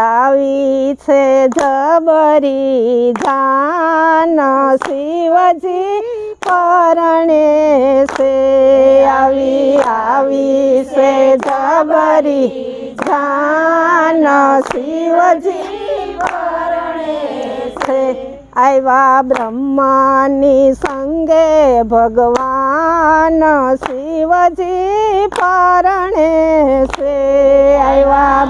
આવી છે જબરી જાન શિવજી પરણે છે. આવી આવી છે જબરી જાન શિવજી છે. આવ્યા બ્રહ્માની સંગે ભગવાન શિવજી પરણે છે. આવ્યા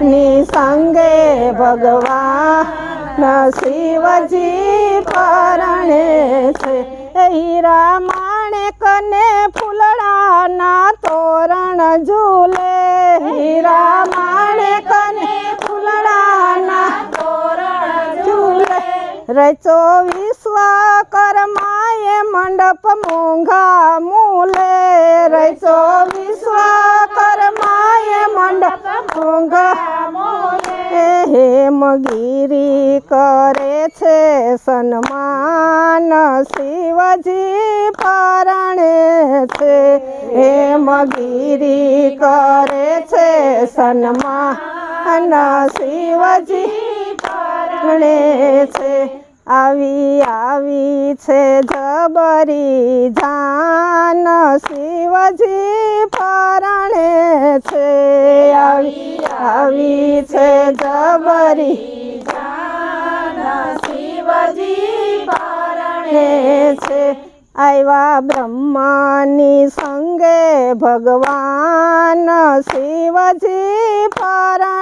બ્રહ્માની સંગે ભગવાન શિવજી પરણે છે. હીરા માણેક ને ફૂલડાના તોરણ ઝૂલે. હીરા માણેક ને ફૂલડાના ઝૂલે. રચો વિશ્વકર્માએ મંડપ મોંઘા મૂલે. રચો વિશ્વકર્માએ મંડપ મોંઘા હેમગીરી કરે છે સન્માન શિવજી પરણે છે. હેમગીરી કરે છે સન્માન શિવજી પરણે છે. આવી આવી છે જબરી જાન, શિવજી પરણે છે. આવી આવી છે જબરી શિવજી પરણે છે. આવ્યા બ્રહ્માની સંગે ભગવાન, શિવજી પરણે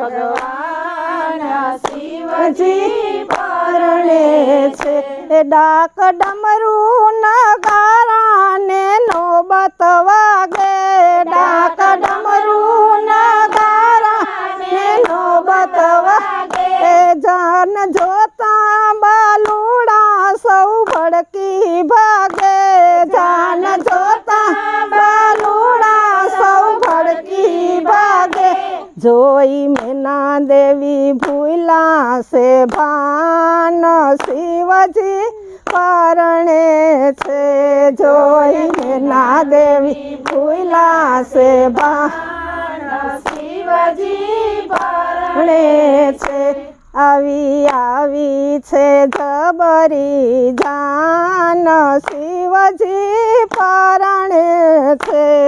ભગવાન શિવજી પરણે છે. એ ડાક ડમરું નગારાને નોબત વાગે. ડાક ડમરું નગારાને નોબત વાગે. જાન જોતા બાલુડા સૌ ભડકી ભાગે જોઈ દેવી ભૂલા છે ભાન શિવજી પરણે છે જોઈ મેના દેવી ભૂલા છે ભાન શિવજી પરણે છે. આવી આવી છે જબરી જાન શિવજી પરણે છે.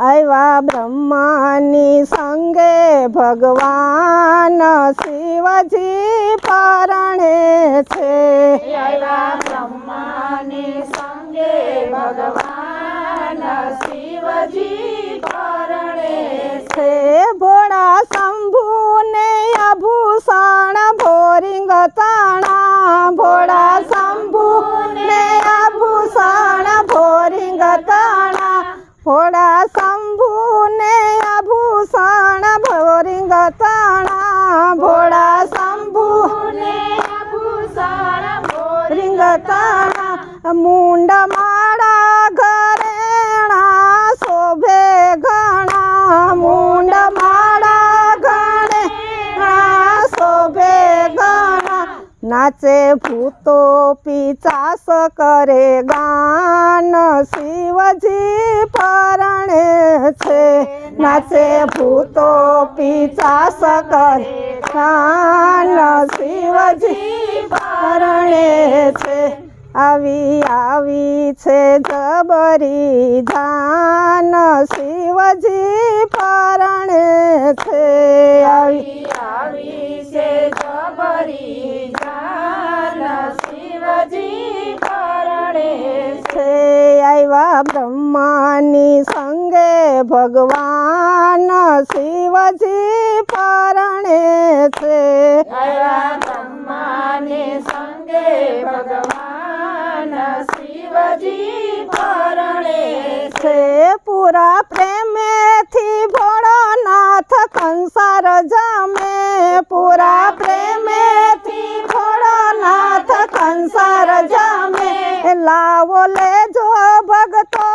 આવ્યા બ્રહ્માની સંગે ભગવાન શિવજી પરણે છે. આવ્યા બ્રહ્માની સંગે ભગવાન શિવજી પરણે છે. ભોળા આભૂષણ ભોરિંગ તાણા ભોળા મુંડ માળા ઘરેણા શોભે ઘણા. મુંડ માળા ઘરેણા શોભે ઘણા. નાચે ભૂતો પીચાસ કરે ગાન. શિવજી પરણે છે. નાચે ભૂતો પીચાસ કરે ગાન. શિવજી પરણે છે. આવી આવી છે જબરી જાન શિવજી પરણે છે. આવી આવી છે જબરી જાન શિવજી પરણે છે. આવ્યા બ્રહ્માની સંગે ભગવાન શિવજી પરણે છે. પૂરા પ્રેમેથી ભોળોનાથ કંસાર જમે. પૂરા પ્રેમેથી ભોળોનાથ કંસાર જમે. લાવો લેજો ભગતો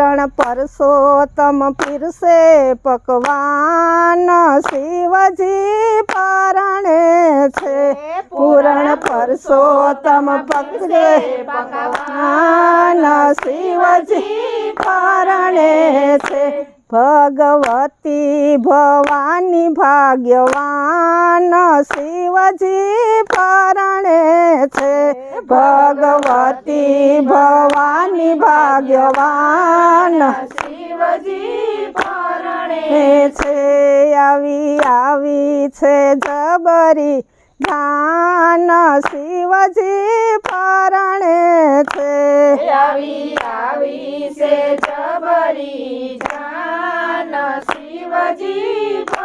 પૂરણ પરસોત્તમ પીરસે પકવાન શિવજી પરણે છે. પૂરણ પરસોત્તમ પકડે પકવાન શિવજી પરણે છે. ભગવતી ભવાની ભાગ્યવાન શિવજી પરણે છે. ભગવતી ભવાની ભાગ્યવાન. શિવજી પરણે છે આવી આવી છે જબરી ધાન શિવજી પરણે છે. આવી આવી છે જબરી જાન. શિવજી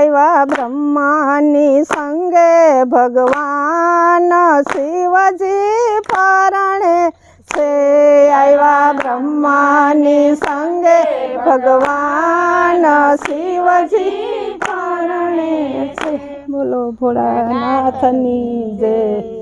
આવ્યા બ્રહ્માની સંગે ભગવાન શિવજી પરણે છે આવ્યા બ્રહ્માની સંગે ભગવાન શિવજી પરણે છે. બોલો ભોળાનાથની જય.